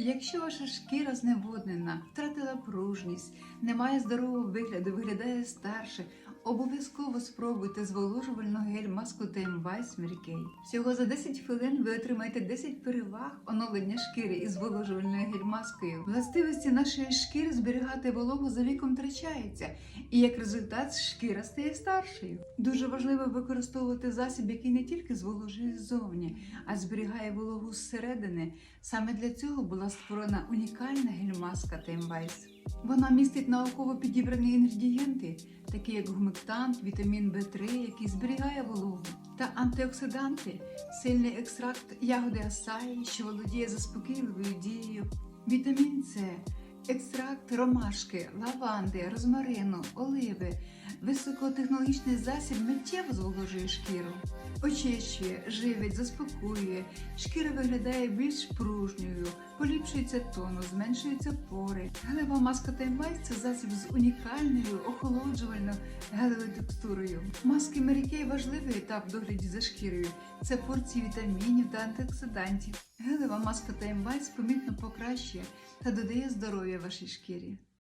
Якщо ваша шкіра зневоднена, втратила пружність, не має здорового вигляду, виглядає старше, обов'язково спробуйте зволожувальну гель маску Weiss Mary Всього за 10 хвилин ви отримаєте 10 переваг оновлення шкіри із зволожувальною гель-маскою. Властивості нашої шкіри зберігати вологу за віком втрачаються, і як результат шкіра стає старшою. Дуже важливо використовувати засіб, який не тільки зволожує ззовні, а зберігає вологу зсередини. Саме для цього була створена унікальна гель-маска Weiss. Вона містить науково підібрані інгредієнти, такі як гумектант, вітамін В3, який зберігає вологу, та антиоксиданти, сильний екстракт ягоди асаї, що володіє заспокійливою дією, вітамін С, екстракт ромашки, лаванди, розмарину, оливи, високотехнологічний засіб миттєво зволожує шкіру, очищує, живить, заспокоює, шкіра виглядає більш пружньою, поліпшується тонус, зменшуються пори. Гелева маска Таймайс це засіб з унікальною охолоджувальною гелевою текстурою. Маски Мерікей важливий етап догляді за шкірою. Це порції вітамінів та антиоксидантів. Гелева маска Таймайс помітно покращує та додає здоров'я вашій шкірі.